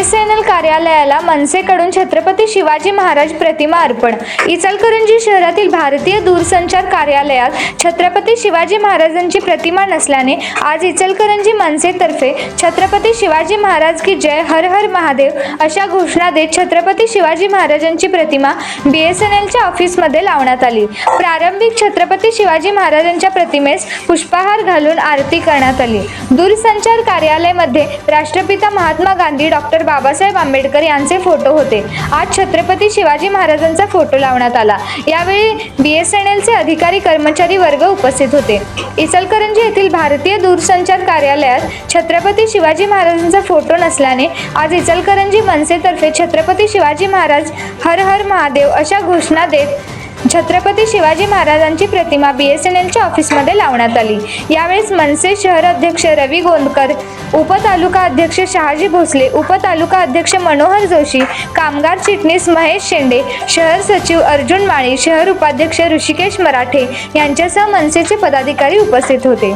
BSNL कार्यालयाला मनसेकडून छत्रपती शिवाजी महाराज प्रतिमा अर्पण. इचलकरंजी शहरातील भारतीय दूरसंचार कार्यालयात छत्रपती शिवाजी महाराजांची प्रतिमा नसल्याने आज इचलकरंजी मनसेतर्फे छत्रपती शिवाजी महाराज की जय हर हर महादेव अशा घोषणा देत छत्रपती शिवाजी महाराजांची प्रतिमा बीएसएनएलच्या ऑफिसमध्ये लावण्यात आली. प्रारंभिक छत्रपती शिवाजी महाराजांच्या प्रतिमेस पुष्पहार घालून आरती करण्यात आली. दूरसंचार कार्यालयामध्ये राष्ट्रपिता महात्मा गांधी डॉक्टर बाबासाहेब आंबेडकर यांचे फोटो होते. आज छत्रपती शिवाजी महाराजांचा फोटो लावण्यात आला. यावेळी बी एस एन एलचे अधिकारी कर्मचारी वर्ग उपस्थित होते. इचलकरंजी येथील भारतीय दूरसंचार कार्यालयात छत्रपती शिवाजी महाराजांचा फोटो नसल्याने आज इचलकरंजी मनसेतर्फे छत्रपती शिवाजी महाराज हर हर महादेव अशा घोषणा देत छत्रपती शिवाजी महाराजांची प्रतिमा बी एस एन एलच्या ऑफिसमध्ये लावण्यात आली. यावेळेस मनसे शहर अध्यक्ष रवी गोंदकर उपतालुका अध्यक्ष शहाजी भोसले उपतालुका अध्यक्ष मनोहर जोशी कामगार चिटणीस महेश शेंडे शहर सचिव अर्जुन माळी शहर उपाध्यक्ष ऋषिकेश मराठे यांच्यासह मनसेचे पदाधिकारी उपस्थित होते.